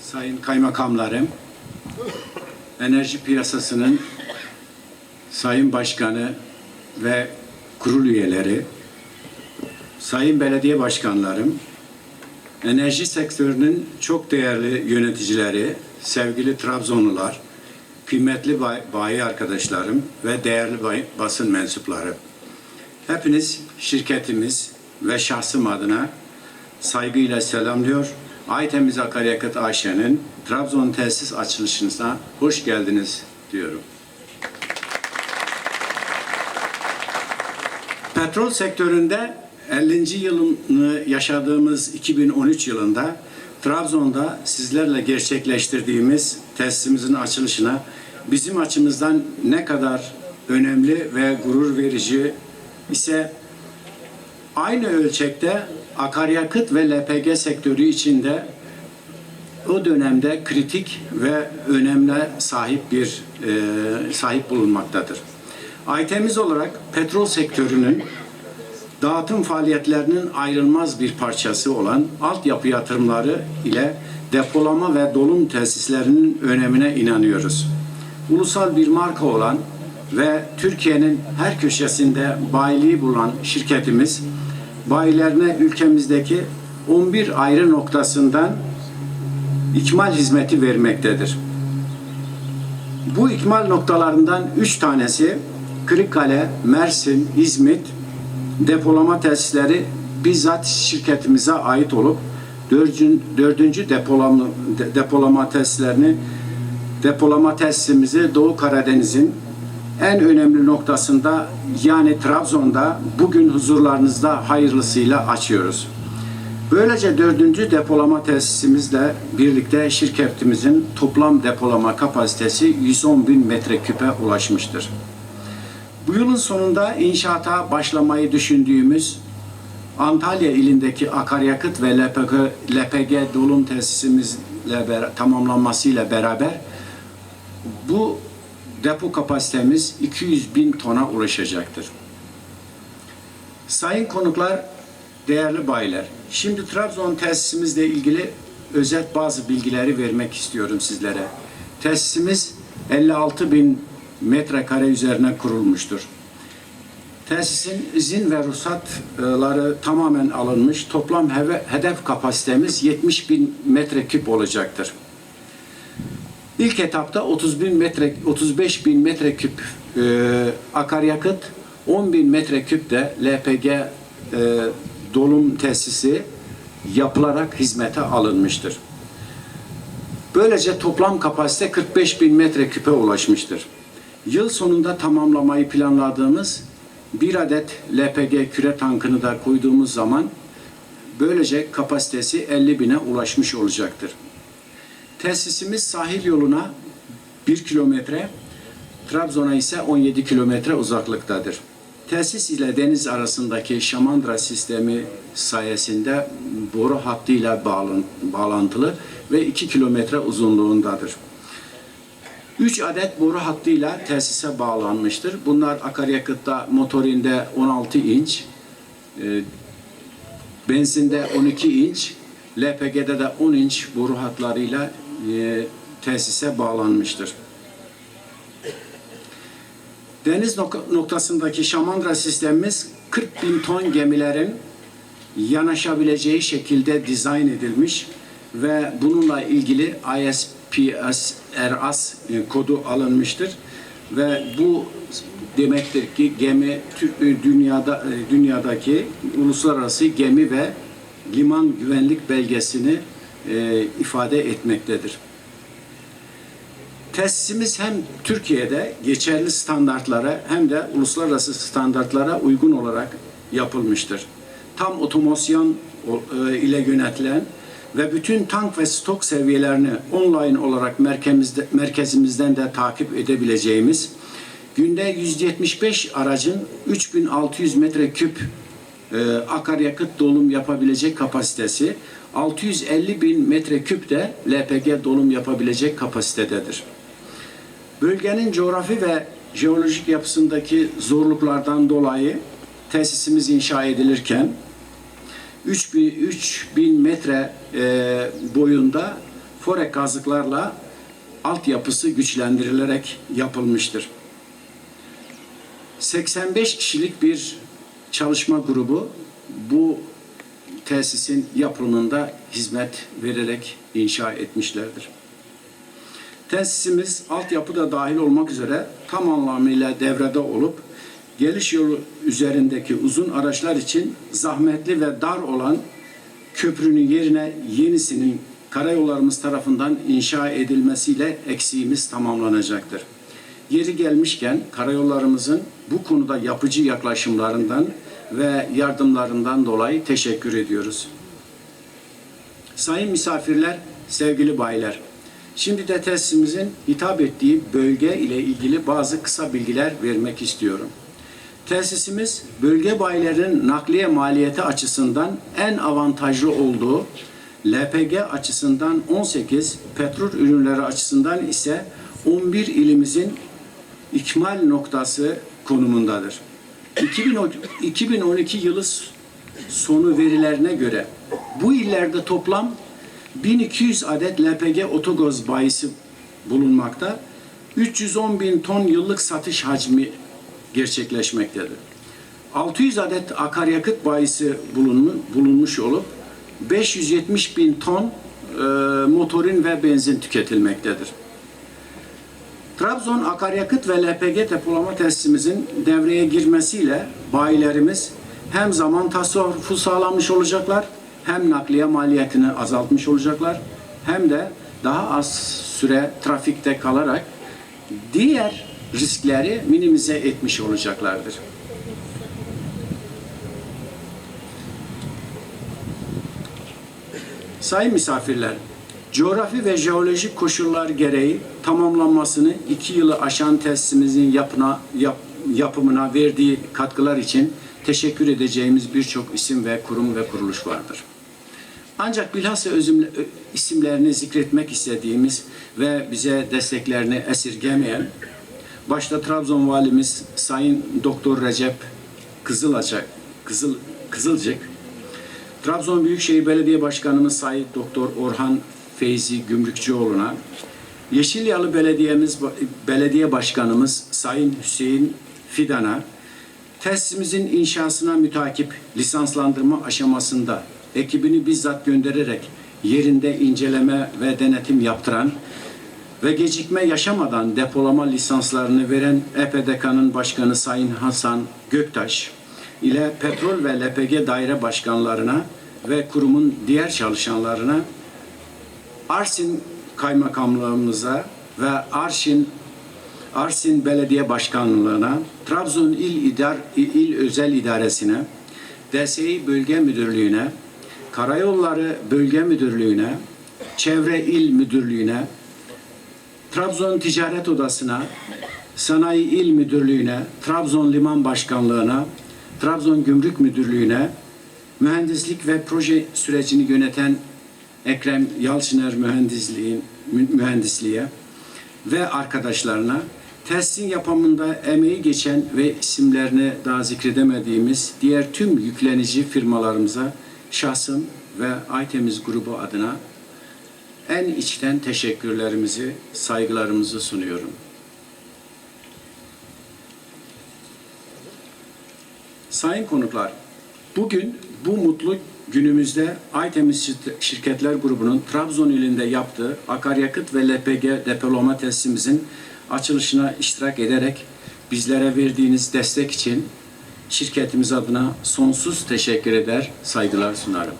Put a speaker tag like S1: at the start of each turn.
S1: sayın kaymakamlarım, enerji piyasasının sayın başkanı ve kurul üyeleri, sayın belediye başkanlarım, enerji sektörünün çok değerli yöneticileri, sevgili Trabzonlular, kıymetli bay- bayi arkadaşlarım ve değerli bay- basın mensupları. Hepiniz şirketimiz ve şahsım adına saygıyla selamlıyor. Aytemiz Akaryakıt AŞ'nin Trabzon tesis açılışına hoş geldiniz diyorum. Petrol sektöründe 50. yılını yaşadığımız 2013 yılında Trabzon'da sizlerle gerçekleştirdiğimiz tesisimizin açılışına bizim açımızdan ne kadar önemli ve gurur verici ise aynı ölçekte akaryakıt ve LPG sektörü içinde o dönemde kritik ve önemle sahip bir e, sahip bulunmaktadır. Aytemiz olarak petrol sektörünün dağıtım faaliyetlerinin ayrılmaz bir parçası olan altyapı yatırımları ile depolama ve dolum tesislerinin önemine inanıyoruz. Ulusal bir marka olan ve Türkiye'nin her köşesinde bayiliği bulan şirketimiz bayilerine ülkemizdeki 11 ayrı noktasından ikmal hizmeti vermektedir. Bu ikmal noktalarından üç tanesi Kırıkkale, Mersin, İzmit depolama tesisleri bizzat şirketimize ait olup dördüncü, depolama, de- depolama tesislerini depolama tesisimizi Doğu Karadeniz'in en önemli noktasında yani Trabzon'da bugün huzurlarınızda hayırlısıyla açıyoruz. Böylece dördüncü depolama tesisimizle birlikte şirketimizin toplam depolama kapasitesi 110 bin metreküpe ulaşmıştır. Bu yılın sonunda inşaata başlamayı düşündüğümüz Antalya ilindeki akaryakıt ve LPG, LPG dolum tesisimizle tamamlanmasıyla beraber bu depo kapasitemiz 200 bin tona ulaşacaktır. Sayın konuklar, değerli bayiler, şimdi Trabzon tesisimizle ilgili özet bazı bilgileri vermek istiyorum sizlere. Tesisimiz 56 bin metrekare üzerine kurulmuştur. Tesisin izin ve ruhsatları tamamen alınmış. Toplam hedef kapasitemiz 70 bin metreküp olacaktır. İlk etapta 30 bin metre, 35 bin metreküp e, akaryakıt, 10 bin metreküp de LPG e, dolum tesisi yapılarak hizmete alınmıştır. Böylece toplam kapasite 45 bin metreküpe ulaşmıştır. Yıl sonunda tamamlamayı planladığımız bir adet LPG küre tankını da koyduğumuz zaman böylece kapasitesi 50 bine ulaşmış olacaktır. Tesisimiz sahil yoluna 1 kilometre, Trabzon'a ise 17 kilometre uzaklıktadır. Tesis ile deniz arasındaki şamandıra sistemi sayesinde boru hattıyla bağlan- bağlantılı ve 2 kilometre uzunluğundadır. 3 adet boru hattıyla tesise bağlanmıştır. Bunlar akaryakıtta motorinde 16 inç, e, benzinde 12 inç, LPG'de de 10 inç boru hatlarıyla e, tesise bağlanmıştır. Deniz nok- noktasındaki şamandıra sistemimiz 40 bin ton gemilerin yanaşabileceği şekilde dizayn edilmiş ve bununla ilgili ISPS RAS e, kodu alınmıştır ve bu demektir ki gemi e, dünyada dünyadaki uluslararası gemi ve liman güvenlik belgesini e, ifade etmektedir. Tesisimiz hem Türkiye'de geçerli standartlara hem de uluslararası standartlara uygun olarak yapılmıştır. Tam otomasyon e, ile yönetilen ve bütün tank ve stok seviyelerini online olarak merkezimizde, merkezimizden de takip edebileceğimiz günde 175 aracın 3600 metreküp e, akaryakıt dolum yapabilecek kapasitesi 650 bin metreküp de LPG dolum yapabilecek kapasitededir. Bölgenin coğrafi ve jeolojik yapısındaki zorluklardan dolayı tesisimiz inşa edilirken 3000, 3000 metre e, boyunda forek kazıklarla altyapısı güçlendirilerek yapılmıştır. 85 kişilik bir çalışma grubu bu tesisin yapımında hizmet vererek inşa etmişlerdir. Tesisimiz altyapı da dahil olmak üzere tam anlamıyla devrede olup geliş yolu üzerindeki uzun araçlar için zahmetli ve dar olan köprünün yerine yenisinin karayollarımız tarafından inşa edilmesiyle eksiğimiz tamamlanacaktır. Yeri gelmişken karayollarımızın bu konuda yapıcı yaklaşımlarından ve yardımlarından dolayı teşekkür ediyoruz. Sayın misafirler, sevgili bayiler, şimdi de tesisimizin hitap ettiği bölge ile ilgili bazı kısa bilgiler vermek istiyorum. Tesisimiz bölge bayilerin nakliye maliyeti açısından en avantajlı olduğu, LPG açısından 18, petrol ürünleri açısından ise 11 ilimizin ikmal noktası konumundadır. 2010 2012 yılı sonu verilerine göre bu illerde toplam 1200 adet LPG otogoz bayisi bulunmakta. 310 bin ton yıllık satış hacmi gerçekleşmektedir. 600 adet akaryakıt bayisi bulunmu- bulunmuş olup 570 bin ton e, motorin ve benzin tüketilmektedir. Trabzon akaryakıt ve LPG depolama tesisimizin devreye girmesiyle bayilerimiz hem zaman tasarrufu sağlamış olacaklar, hem nakliye maliyetini azaltmış olacaklar, hem de daha az süre trafikte kalarak diğer riskleri minimize etmiş olacaklardır. Sayın misafirler, coğrafi ve jeolojik koşullar gereği tamamlanmasını iki yılı aşan tesisimizin yapına, yap- yapımına verdiği katkılar için teşekkür edeceğimiz birçok isim ve kurum ve kuruluş vardır. Ancak bilhassa özümle, isimlerini zikretmek istediğimiz ve bize desteklerini esirgemeyen, başta Trabzon Valimiz Sayın Doktor Recep Kızılacak, Kızıl, Kızılcık, Trabzon Büyükşehir Belediye Başkanımız Sayın Doktor Orhan Feyzi Gümrükçüoğlu'na, Yeşilyalı Belediyemiz Belediye Başkanımız Sayın Hüseyin Fidan'a, tesisimizin inşasına mütakip lisanslandırma aşamasında ekibini bizzat göndererek yerinde inceleme ve denetim yaptıran ve gecikme yaşamadan depolama lisanslarını veren EPDK'nın başkanı Sayın Hasan Göktaş ile petrol ve LPG daire başkanlarına ve kurumun diğer çalışanlarına Arsin Kaymakamlığımıza ve Arsin Arsin Belediye Başkanlığı'na, Trabzon İl İdar İl Özel İdaresi'ne, DSİ Bölge Müdürlüğü'ne, Karayolları Bölge Müdürlüğü'ne, Çevre İl Müdürlüğü'ne, Trabzon Ticaret Odası'na, Sanayi İl Müdürlüğü'ne, Trabzon Liman Başkanlığı'na, Trabzon Gümrük Müdürlüğü'ne, mühendislik ve proje sürecini yöneten Ekrem Yalçıner Mühendisliğin mü- mühendisliğe ve arkadaşlarına tesisin yapımında emeği geçen ve isimlerini daha zikredemediğimiz diğer tüm yüklenici firmalarımıza şahsım ve Aytemiz grubu adına en içten teşekkürlerimizi, saygılarımızı sunuyorum. Sayın konuklar, bugün bu mutlu günümüzde Aytemiz Şirket- Şirketler Grubu'nun Trabzon ilinde yaptığı akaryakıt ve LPG depolama tesisimizin açılışına iştirak ederek bizlere verdiğiniz destek için şirketimiz adına sonsuz teşekkür eder, saygılar sunarım.